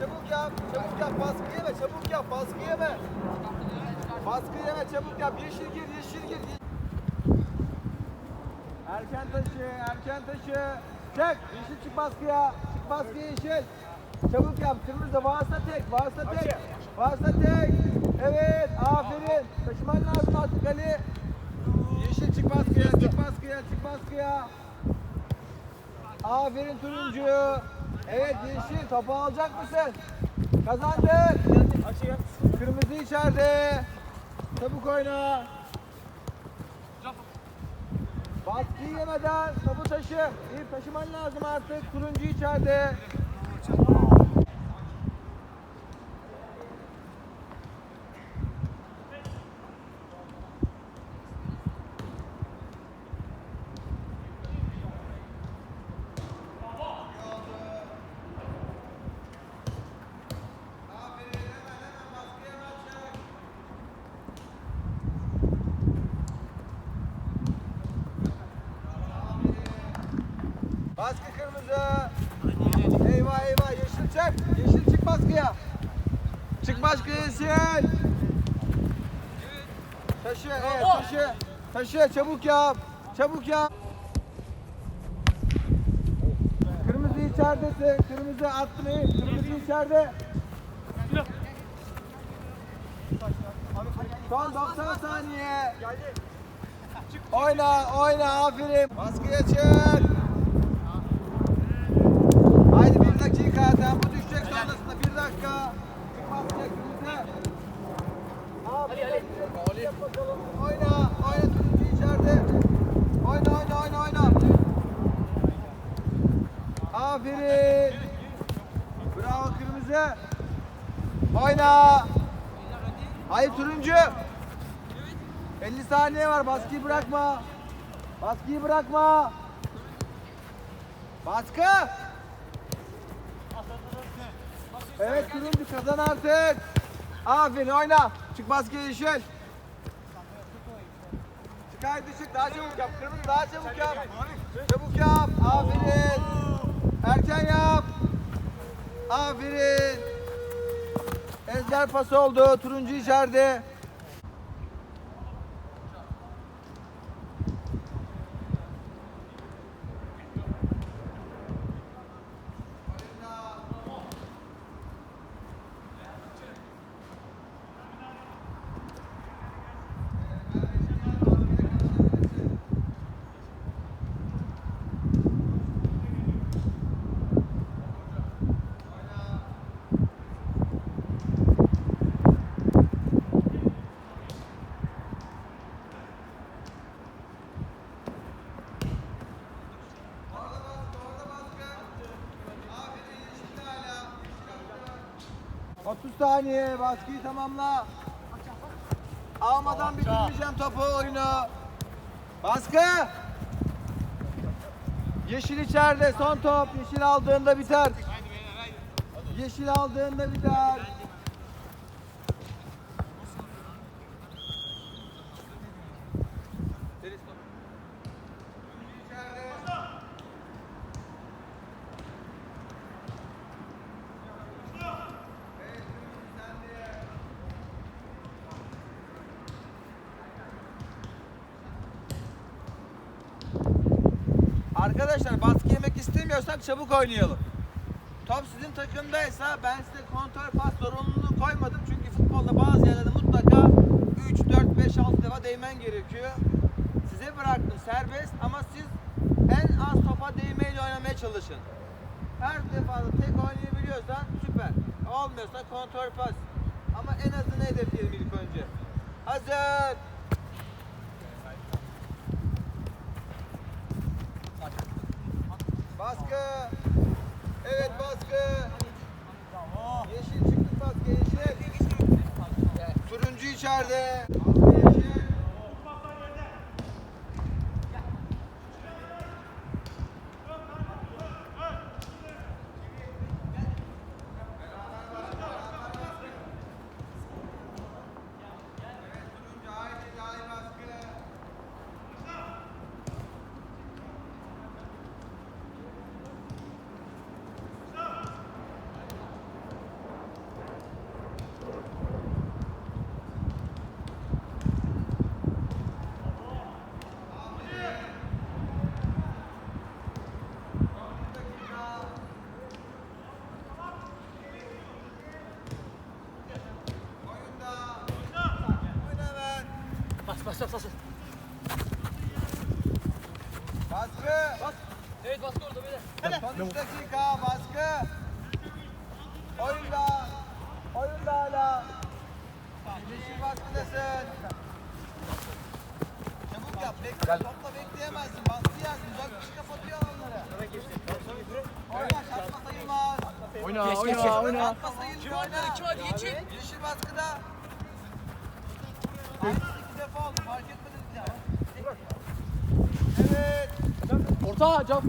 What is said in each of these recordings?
Çabuk yap, çabuk yap, baskı yeme, çabuk yap, baskı yeme. Baskı yeme, çabuk yap, yeşil gir, yeşil gir. Erken taşı, erken taşı. Çek, yeşil çık baskıya, çık baskıya yeşil. Çabuk yap, kırmızı, varsa tek, varsa tek. Varsa tek. Evet, aferin. Taşıman lazım artık Ali. Yeşil çık baskıya, çık baskıya, çık baskıya. Aferin turuncu. Evet yeşil topu alacak mısın? Kazandın. Kırmızı içeride. Çabuk oyna. Baskıyı yemeden topu taşı. İyi taşıman lazım artık. Turuncu içeride. Baskı kırmızı. Eyvah eyvah yeşil çık. Yeşil çık baskıya. Çık baskıya yeşil. Taşı evet taşı. Taşı çabuk yap. Çabuk yap. Kırmızı içeridesin. Kırmızı attın iyi. Kırmızı içeride. Son 90 saniye. Oyna, oyna, aferin. Baskıya çık. Haydi bir dakika, tempo düşecek sonrasında bir dakika. Çık baskıya kırmızı. Aferin. Yap bakalım. Oyna, oyna turuncu içeride. Oyna, oyna, oyna, oyna. Aferin. Bravo kırmızı. Oyna. Hayır turuncu. 50 saniye var. Baskıyı bırakma. Baskıyı bırakma. Baskı. Evet turuncu kazan artık. Aferin oyna. Çık baskıya yeşil. Haydi çık daha çabuk yap. Kırmızı daha çabuk yap. Çabuk yap. Aferin. Erken yap. Aferin. Ezber pas oldu. Turuncu içeride. Orada baskı, orada baskı. 30 saniye baskıyı tamamla. Almadan bitirmeyeceğim topu oyunu. Baskı. Yeşil içeride son top. Yeşil aldığında biter. Yeşil aldığında biter. Arkadaşlar baskı yemek istemiyorsak çabuk oynayalım. Top sizin takımdaysa ben size kontrol pas zorunluluğu koymadım. Çünkü futbolda bazı yerlerde mutlaka 3, 4, 5, 6 defa değmen gerekiyor. Size bıraktım serbest ama siz en az topa değmeyle oynamaya çalışın. Her defada tek oynayabiliyorsan süper. Olmuyorsa kontrol pas. Ama en azını hedefleyelim ilk önce. Hazır. Baskı. Evet baskı. Yeşil çıktı baskı yeşil. Turuncu içeride. oyna, geç, oyna, geç, oyna. Atma sayılır onları. Kim hadi geçin. Yeşil baskıda. Aynı iki defa oldu. Fark etmediniz ya. Evet. Orta, Cap.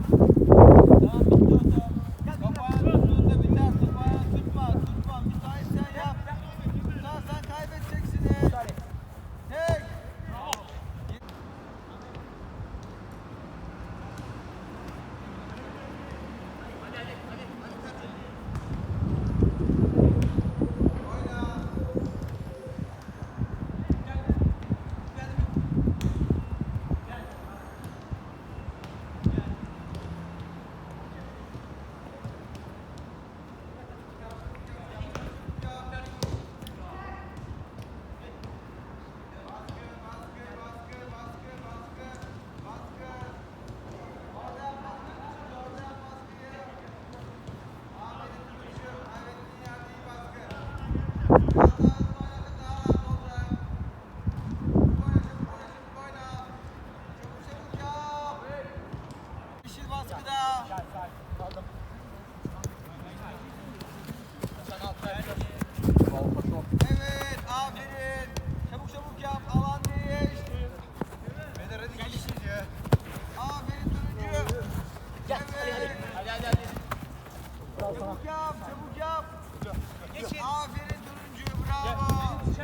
Evet, aferin. Çabuk çabuk yap, alan değiş. Beyler hadi gelişin ya. Aferin turuncu. Evet. Hadi hadi hadi. Çabuk yap, çabuk yap. Geçin. Aferin turuncu, bravo.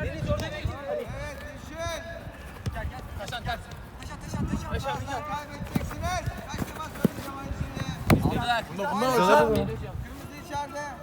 Deniz orada geçin. Evet, düşün. Gel gel. Taşan ters. Taşan taşan taşan. Taşan taşan. Kaybedeceksiniz. Kaç temas söyleyeceğim aynı şimdi. Aldılar. Bunlar bunlar. Kırmızı içeride.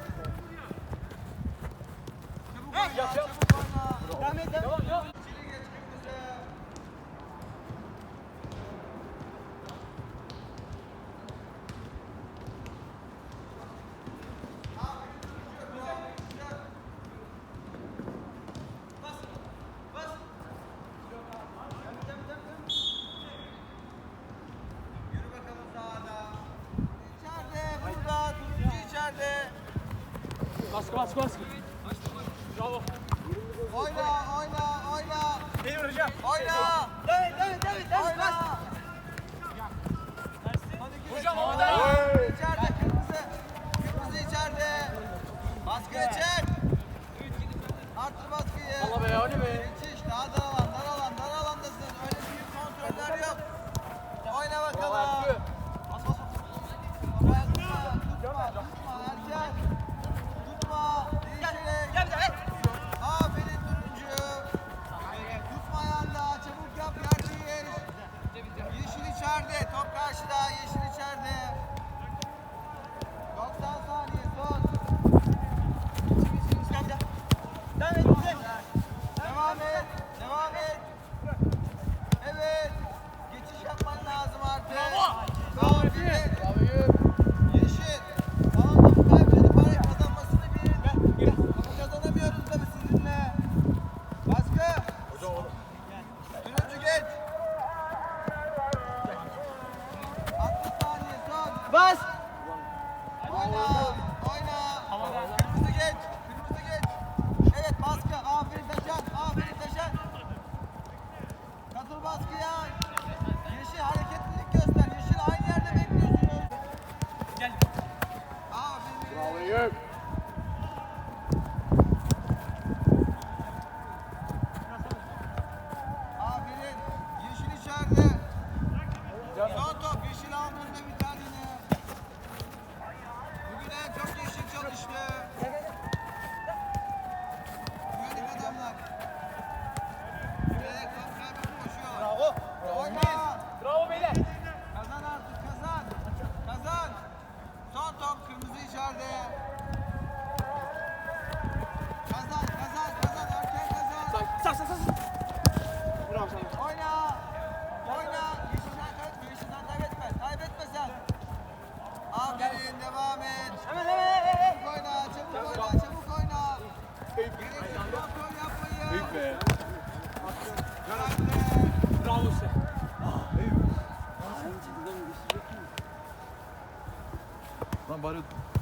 Baskı baskı baskı.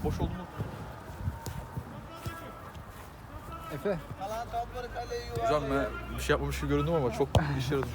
Boş oldu mu? Efe. Hocam ben bir şey yapmamış gibi göründüm ama çok iş yaradım.